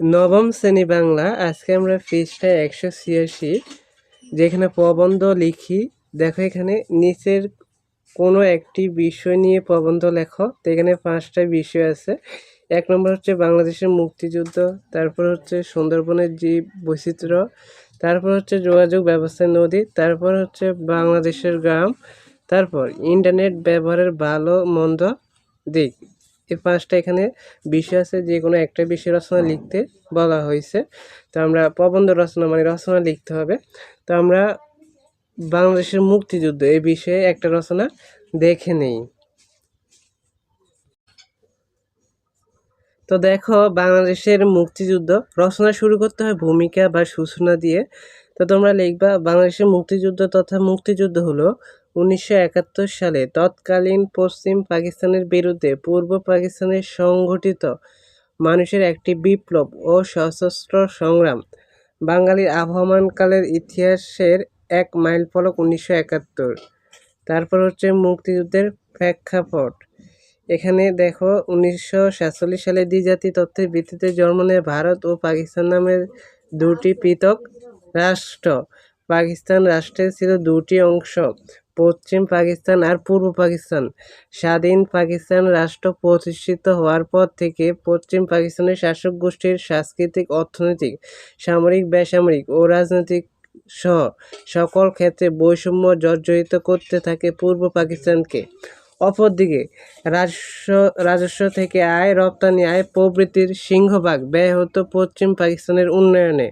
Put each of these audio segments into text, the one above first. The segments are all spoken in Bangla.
নবম শ্রেণি বাংলা, আজকে আমরা পৃষ্ঠায় একশো ছিয়াশি, যেখানে প্রবন্ধ লিখি। দেখো এখানে নিচের কোনো একটি বিষয় নিয়ে প্রবন্ধ লেখো, তো এখানে পাঁচটা বিষয় আছে। এক নম্বর হচ্ছে বাংলাদেশের মুক্তিযুদ্ধ, তারপর হচ্ছে সুন্দরবনের জীব বৈচিত্র্য, তারপর হচ্ছে যোগাযোগ ব্যবস্থায় নদী, তারপর হচ্ছে বাংলাদেশের গ্রাম, তারপর ইন্টারনেট ব্যবহারের ভালো মন্দ দিক। এই পাঁচটা এখানে বিষয় আছে, যে কোনো একটা বিষয় রচনা লিখতে বলা হয়েছে। তো আমরা প্রবন্ধ রচনা মানে রচনা লিখতে হবে। তো আমরা বাংলাদেশের মুক্তিযুদ্ধ এই বিষয়ে একটা রচনা দেখে নেই। তো দেখো, বাংলাদেশের মুক্তিযুদ্ধ রচনা শুরু করতে হয় ভূমিকা বা সূচনা দিয়ে। তো তোমরা লিখবা, বাংলাদেশের মুক্তিযুদ্ধ তথা মুক্তিযুদ্ধ হলো উনিশশো একাত্তর সালে তৎকালীন পশ্চিম পাকিস্তানের বিরুদ্ধে পূর্ব পাকিস্তানে সংঘটিত মানুষের একটি বিপ্লব ও সশস্ত্র সংগ্রাম। বাঙালির আবহমানকালের ইতিহাসের এক মাইলফলক উনিশশো একাত্তর। তারপর হচ্ছে মুক্তিযুদ্ধের প্রেক্ষাপট। এখানে দেখো উনিশশো সাতচল্লিশ সালে দ্বিজাতি তথ্যের ভিত্তিতে জন্ম নেয় ভারত ও পাকিস্তান নামের দুটি পৃথক রাষ্ট্র। পাকিস্তান রাষ্ট্রের ছিল দুটি অংশ। পশ্চিম পাকিস্তান আর পূর্ব পাকিস্তান। স্বাধীন পাকিস্তান রাষ্ট্র প্রতিষ্ঠিত হওয়ার পর থেকে পশ্চিম পাকিস্তানের শাসক গোষ্ঠীর সাংস্কৃতিক, অর্থনৈতিক, সামরিক, বেসামরিক ও রাজনৈতিক সহ সকল ক্ষেত্রে বৈষম্য জর্জরিত করতে থাকে পূর্ব পাকিস্তানকে। অপরদিকে রাজস্ব রাজস্ব থেকে আয়, রপ্তানি আয় প্রভৃতির সিংহভাগ ব্যয় হতো পশ্চিম পাকিস্তানের উন্নয়নে।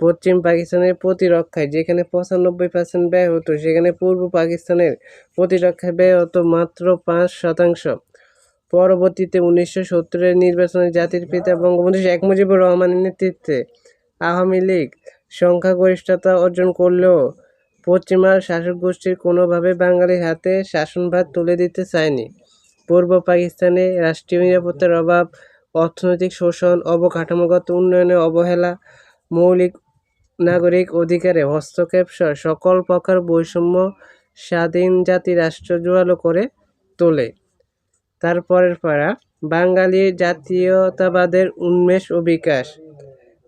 পশ্চিম পাকিস্তানের প্রতিরক্ষায়, যেখানে পঁচানব্বই পার্সেন্ট ব্যয় হতো, সেখানে পূর্ব পাকিস্তানের প্রতিরক্ষায় ব্যয় হতো মাত্র পাঁচ শতাংশ। পরবর্তীতে উনিশশো সত্তরের নির্বাচনে জাতির পিতা বঙ্গবন্ধু শেখ মুজিবুর রহমানের নেতৃত্বে আওয়ামী লীগ সংখ্যাগরিষ্ঠতা অর্জন করলেও পশ্চিমা শাসক গোষ্ঠীর কোনোভাবে বাঙালির হাতে শাসনভার তুলে দিতে চায়নি। পূর্ব পাকিস্তানে রাষ্ট্রীয় নিরাপত্তার অভাব, অর্থনৈতিক শোষণ, অবকাঠামোগত উন্নয়নে অবহেলা, মৌলিক নাগরিক অধিকারে হস্তক্ষেপ সহ সকল প্রকার বৈষম্য স্বাধীন জাতি রাষ্ট্র জোরালো করে তোলে। তারপরের পাড়া, বাঙালি জাতীয়তাবাদের উন্মেষ ও বিকাশ।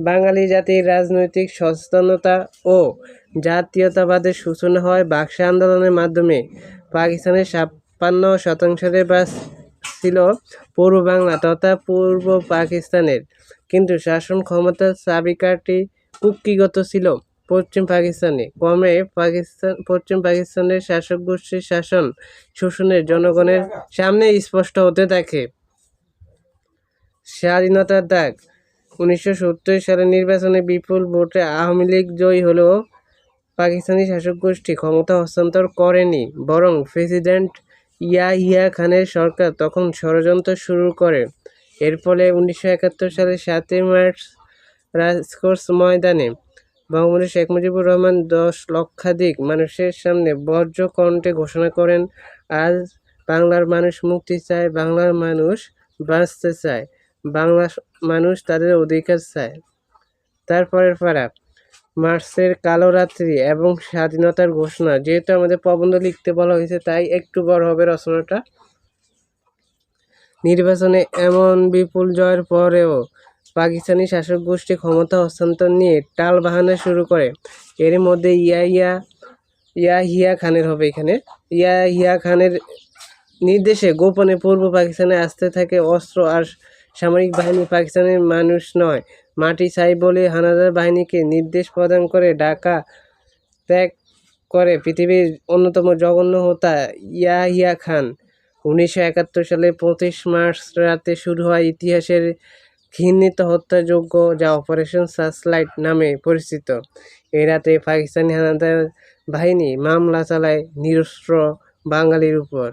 বাঙালি জাতির রাজনৈতিক সচেতনতা ও জাতীয়তাবাদের সূচনা হয় বাক্সা আন্দোলনের মাধ্যমে। পাকিস্তানের ছাপ্পান্ন শতাংশের বাস ছিল পূর্ব বাংলা তথা পূর্ব পাকিস্তানের। কিন্তু শাসন ক্ষমতার চাবিকাঠি কুক্ষিগত ছিল পশ্চিম পাকিস্তানে। ক্রমে পাকিস্তান, পশ্চিম পাকিস্তানের শাসক গোষ্ঠীর শাসন শোষণের জনগণের সামনে স্পষ্ট হতে থাকে। স্বাধীনতার দাগ। উনিশশো সত্তর সালের নির্বাচনে বিপুল ভোটে আওয়ামী লীগ জয়ী হলেও পাকিস্তানি শাসক গোষ্ঠী ক্ষমতা হস্তান্তর করেনি, বরং প্রেসিডেন্ট ইয়াহিয়া খানের সরকার তখন ষড়যন্ত্র শুরু করে। এর ফলে উনিশশো একাত্তর সালের সাতই মার্চ রাজকোর্স ময়দানে। বঙ্গবন্ধু শেখ মুজিবুর রহমান দশ লক্ষাধিক মানুষের সামনে বজ্র কণ্ঠে ঘোষণা করেন, আজ বাংলার মানুষ মুক্তি চায়, বাংলার মানুষ বাঁচতে চায়, বাংলা মানুষ তাদের অধিকার চায়। তারপরের পাড়া মার্চের কালো রাত্রি এবং স্বাধীনতার ঘোষণা। যেহেতু আমাদের প্রবন্ধ লিখতে বলা হয়েছে, তাই একটু বড় হবে রচনাটা। নির্বাচনে এমন বিপুল জয়ের পরেও পাকিস্তানি শাসক গোষ্ঠী ক্ষমতা হস্তান্তর নিয়ে টাল বাহানা শুরু করে। এর মধ্যে ইয়াহিয়া ইয়াহিয়া খানের হবে এখানে। ইয়াহিয়া খানের নির্দেশে গোপনে পূর্ব পাকিস্তানে আসতে থাকে অস্ত্র আর সামরিক বাহিনী। পাকিস্তানের মানুষ নয়, মাটি চাই বলে হানাদার বাহিনীকে নির্দেশ প্রদান করে ঢাকা ত্যাগ করে পৃথিবীর অন্যতম জঘন্য হোতা ইয়াহিয়া খান। উনিশশো একাত্তর সালে পঁচিশ মার্চ রাতে শুরু হয় ইতিহাসের ঘৃণিত হত্যাযোগ্য যা অপারেশন সার্চলাইট নামে পরিচিত। এই রাতে পাকিস্তানি হানাদার বাহিনী মামলা চালায় নিরস্ত্র বাঙালির উপর।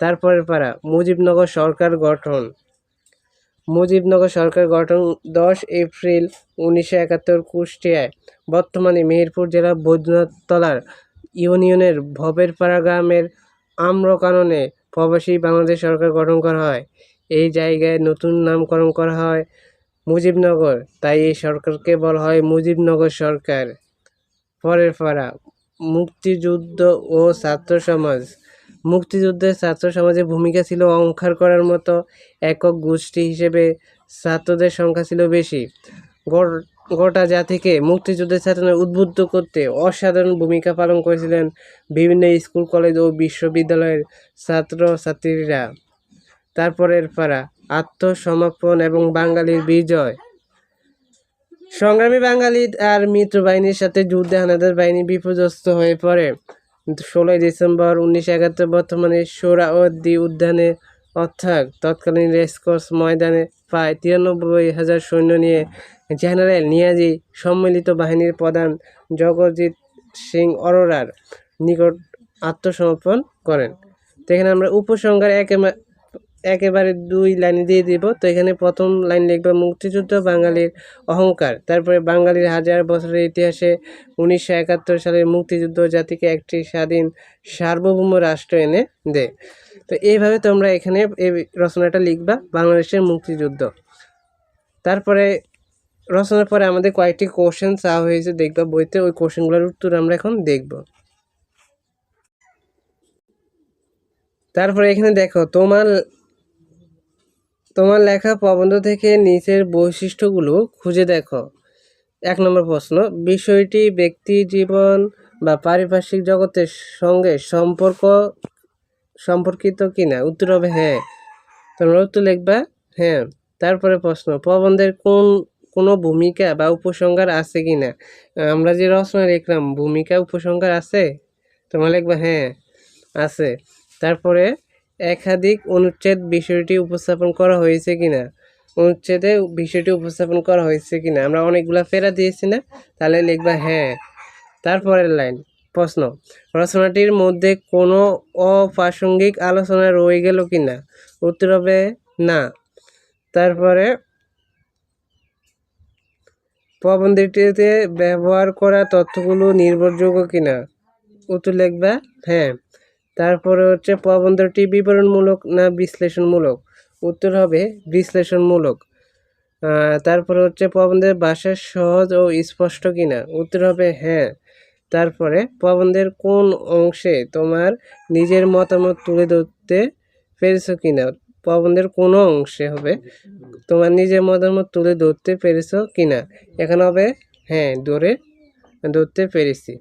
তারপরের পাড়া, মুজিবনগর সরকার গঠন। মুজিবনগর সরকার গঠন দশ এপ্রিল উনিশশো একাত্তর কুষ্টিয়ায়। বর্তমানে মেহেরপুর জেলার বৈদ্যনাথতলার ইউনিয়নের ভবেরপাড়া গ্রামের আম্রকাননে প্রবাসী বাংলাদেশ সরকার গঠন করা হয়। এই জায়গায় নতুন নামকরণ করা হয় মুজিবনগর। তাই এই সরকারকে বলা হয় মুজিবনগর সরকার। পরের পাড়া, মুক্তিযুদ্ধ ও ছাত্র সমাজ। মুক্তিযুদ্ধে ছাত্র সমাজের ভূমিকা ছিল অঙ্কার করার মতো একক গোষ্ঠী হিসেবে ছাত্রদের সংখ্যা ছিল বেশি। গোটা জাতিকে মুক্তিযুদ্ধের চেতনা উদ্বুদ্ধ করতে অসাধারণ ভূমিকা পালন করেছিলেন বিভিন্ন স্কুল, কলেজ ও বিশ্ববিদ্যালয়ের ছাত্র ছাত্রীরা তারপরের পাড়া, আত্মসমর্পণ এবং বাঙালির বিজয়। সংগ্রামী বাঙালি আর মিত্র বাহিনীর সাথে যুদ্ধে হানাদার বাহিনী বিপর্যস্ত হয়ে পড়ে। ষোলোই ডিসেম্বর উনিশশো একাত্তর বর্তমানে সোহরাওয়ার্দী উদ্যানে অর্থাৎ তৎকালীন রেসকোর্স ময়দানে প্রায় তিরানব্বই হাজার সৈন্য নিয়ে জেনারেল নিয়াজি সম্মিলিত বাহিনীর প্রধান জগজিৎ সিং অরোরার নিকট আত্মসমর্পণ করেন। তো এখানে আমরা উপসংহার একেবারে একেবারে দুই লাইন দিয়ে দিব। তো এখানে প্রথম লাইন লিখবে মুক্তিযুদ্ধ বাঙালির অহংকার। তারপরে বাঙালির হাজার বছরের ইতিহাসে উনিশশো একাত্তর সালের মুক্তিযুদ্ধ জাতিকে একটি স্বাধীন সার্বভৌম রাষ্ট্র এনে দেয় তো এইভাবে তোমরা এখানে এই রচনাটা লিখবা, বাংলাদেশের মুক্তিযুদ্ধ। তারপরে রচনার পরে আমাদের কয়েকটি কোশ্চেন চাওয়া হয়েছে, দেখবা বইতে। ওই কোশ্চেনগুলোর উত্তর আমরা এখন দেখব। তারপরে এখানে দেখো, তোমার তোমার লেখা প্রবন্ধ থেকে নিচের বৈশিষ্ট্যগুলো খুঁজে দেখো। এক নম্বর প্রশ্ন, বিষয়টি ব্যক্তি জীবন বা পারিপার্শ্বিক জগতের সঙ্গে সম্পর্ক, সম্পর্কিত কিনা? উত্তর হবে হ্যাঁ। তোমরা উত্তর লিখবা হ্যাঁ। তারপরে প্রশ্ন, প্রবন্ধের কোন, কোনো ভূমিকা বা উপসংহার আছে কি না আমরা যে রচনা লিখলাম, ভূমিকা, উপসংহার আছে? তোমরা লিখবা হ্যাঁ আছে। তারপরে একাধিক অনুচ্ছেদ বিষয়টি উপস্থাপন করা হয়েছে কিনা? অনুচ্ছেদে বিষয়টি উপস্থাপন করা হয়েছে কিনা? আমরা অনেকগুলা ফেরা দিয়েছি না? তাহলে লিখবা হ্যাঁ। তারপরের লাইন, প্রশ্ন, রচনাটির মধ্যে কোনো অপ্রাসঙ্গিক আলোচনা রয়ে গেল কিনা? উত্তর হবে না। তারপরে, প্রবন্ধটিতে ব্যবহার করা তথ্যগুলো নির্ভরযোগ্য কিনা? উত্তর লিখবা হ্যাঁ। তারপরে হচ্ছে প্রবন্ধটি বিবরণমূলক না বিশ্লেষণমূলক? উত্তর হবে বিশ্লেষণমূলক। তারপরে হচ্ছে প্রবন্ধের ভাষা সহজ ও স্পষ্ট কিনা? উত্তর হবে হ্যাঁ। তারপরে প্রবন্ধের কোন অংশে তোমার নিজের মতামত তুলে ধরতে পেরেছ কিনা? প্রবন্ধের কোনো অংশে হবে তোমার নিজের মতামত তুলে ধরতে পেরেছ কিনা? এখানে হবে হ্যাঁ ধরে ধরতে পেরেছি।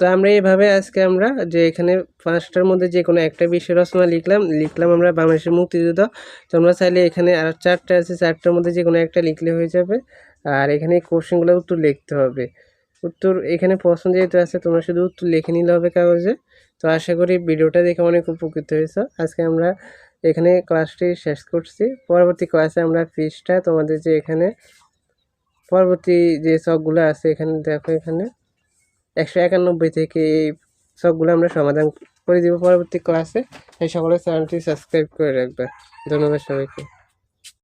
তো আমরা এইভাবে আজকে আমরা যে এখানে পাঁচটার মধ্যে যে কোনো একটা বিষয় রচনা লিখলাম লিখলাম আমরা বাংলাদেশের মুক্তিযুদ্ধ। তোমরা চাইলে এখানে আর চারটা আছে, চারটার মধ্যে যে কোনো একটা লিখলে হয়ে যাবে। আর এখানে কোশ্চেনগুলো উত্তর লিখতে হবে। উত্তর এখানে প্রশ্ন যেহেতু আছে, তোমরা শুধু উত্তর লিখে নিলে হবে কাগজে। তো আশা করি ভিডিওটা দেখে অনেক উপকৃত হয়েছে। আজকে আমরা এখানে ক্লাসটি শেষ করছি। পরবর্তী ক্লাসে আমরা ফিসটা তোমাদের যে এখানে, পরবর্তী যে শখগুলো আছে এখানে দেখো এখানে। একশো একানব্বই থেকে এই সবগুলো আমরা সমাধান করে দিব পরবর্তী ক্লাসে এই সকলের চ্যানেলটি সাবস্ক্রাইব করে রাখবে ধন্যবাদ সবাইকে।